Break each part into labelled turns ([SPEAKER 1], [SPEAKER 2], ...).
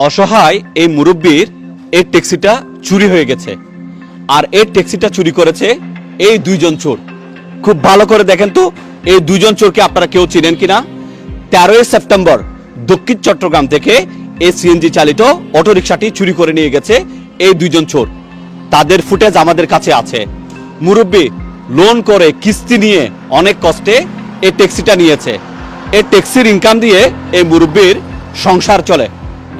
[SPEAKER 1] অসহায় এই মুরব্বীর এর ট্যাক্সিটা চুরি হয়ে গেছে। আর এর ট্যাক্সিটা চুরি করেছে এই দুইজন চোর। খুব ভালো করে দেখেন তো, এই দুইজন চোরকে আপনারা কেউ চিনেন কিনা? তেরোই সেপ্টেম্বর দক্ষিণ চট্টগ্রাম থেকে এই সিএনজি চালিত অটোরিকশাটি চুরি করে নিয়ে গেছে এই দুইজন চোর। তাদের ফুটেজ আমাদের কাছে আছে। মুরব্বী লোন করে কিস্তি নিয়ে অনেক কষ্টে এই ট্যাক্সিটা নিয়েছে। এই ট্যাক্সির ইনকাম দিয়ে এই মুরব্বীর সংসার চলে।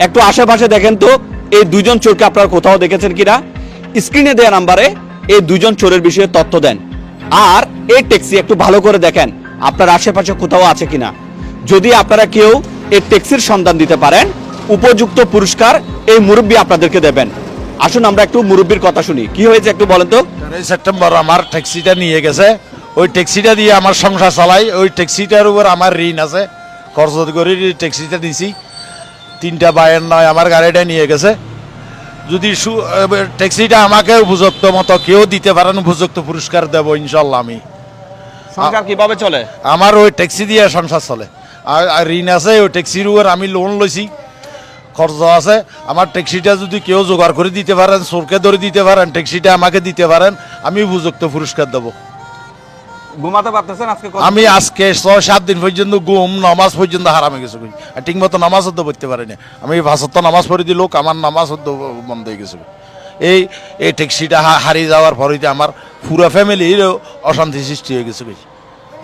[SPEAKER 1] একটু আশেপাশে দেখেন তো, এই দুজন চোরকে আপনারা কোথাও দেখেছেন কিনা? স্ক্রিনে দেওয়া নাম্বারে এই দুজন চোরের বিষয়ে তথ্য দেন। আর এই ট্যাক্সি একটু ভালো করে দেখেন, আপনার আশেপাশে কোথাও আছে কিনা? যদি আপনারা কেউ এই ট্যাক্সির সন্ধান দিতে পারেন, উপযুক্ত পুরস্কার এই মুরব্বী আপনাদেরকে দেবেন। আসুন আমরা একটু মুরব্বীর কথা শুনি। কি হয়েছে একটু বলেন তো।
[SPEAKER 2] সেপ্টেম্বর আমার ট্যাক্সিটা নিয়ে গেছে। ওই ট্যাক্সিটা দিয়ে আমার সংসার চালাই, ওই ট্যাক্সিটার উপর আমার ঋণ আছে। খরচ করে ট্যাক্সিটা দিছি। তিনটা বায়ের নয় আমার গাড়িটা নিয়ে গেছে। যদি ট্যাক্সিটা আমাকে উপযুক্ত মতো কেউ দিতে পারেন উপযুক্ত পুরস্কার দেব ইনশাল্লাহ আমি।
[SPEAKER 1] সংসার কীভাবে চলে?
[SPEAKER 2] আমার ওই ট্যাক্সি দিয়ে সংসার চলে। আর আর ঋণ আছে ওই ট্যাক্সির উপর আমি লোন লইছি। খরচ আছে। আমার ট্যাক্সিটা যদি কেউ জোগাড় করে দিতে পারেন সরকে ধরে দিতে পারেন ট্যাক্সিটা আমাকে দিতে পারেন আমি উপযুক্ত পুরস্কার দেবো।
[SPEAKER 1] ঘুমাতে পারতেছেন? আজকে
[SPEAKER 2] আমি আজকে ছয় সাত দিন পর্যন্ত ঘুম নামাজ পর্যন্ত হারামে গেছে কই। আর ঠিক মতো নামাজ হতে পড়তে পারিনি। আমি ভাষাত্ব নামাজ পড়ে দিল আমার নামাজ হতে বন্ধ হয়ে গেছে এই এই ট্যাক্সিটা হারিয়ে যাওয়ার পরে আমার পুরো ফ্যামিলির অশান্তি সৃষ্টি হয়ে গেছে কই।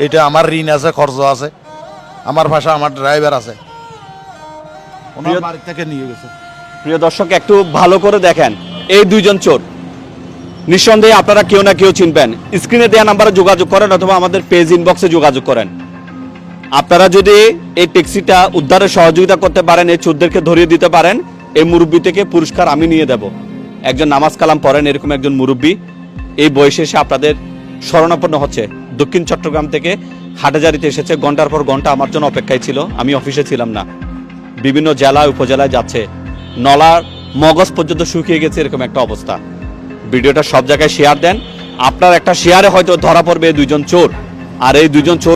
[SPEAKER 2] এটা আমার ঋণ আছে খরচ আছে। আমার ভাষা আমার ড্রাইভার আছে। ওনার বাড়ি থেকে নিয়ে গেছে।
[SPEAKER 1] প্রিয় দর্শক একটু ভালো করে দেখেন। এই দুইজন চোর। নিঃসন্দেহে আপনারা কেউ না কেউ চিনবেন। স্ক্রিনে দেওয়া নাম্বারে যোগাযোগ করেন অথবা আমাদের পেজ ইনবক্সে যোগাযোগ করেন। আপনারা যদি এই ট্যাক্সিটা উদ্ধারে সহযোগিতা করতে পারেন, এই চোদ্দেরকে ধরিয়ে দিতে পারেন, এই মুরব্বী থেকে পুরস্কার আমি নিয়ে দেব। একজন নামাজ কালাম পড়েন এরকম একজন মুরব্বী। এই বয়সে এসে আপনাদের শরণাপন্ন হচ্ছে। দক্ষিণ চট্টগ্রাম থেকে হাটাজারিতে এসেছে। ঘণ্টার পর ঘণ্টা আমার জন্য অপেক্ষায় ছিল। আমি অফিসে ছিলাম না। বিভিন্ন জেলা উপজেলায় যাচ্ছে। নলার মগজ পর্যন্ত শুকিয়ে গেছে এরকম একটা অবস্থা। ভিডিওটা সব জায়গায় শেয়ার দেন। আপনার একটা শেয়ারে হয়তো ধরা পড়বে দুইজন চোর। আর এই দুজন চোর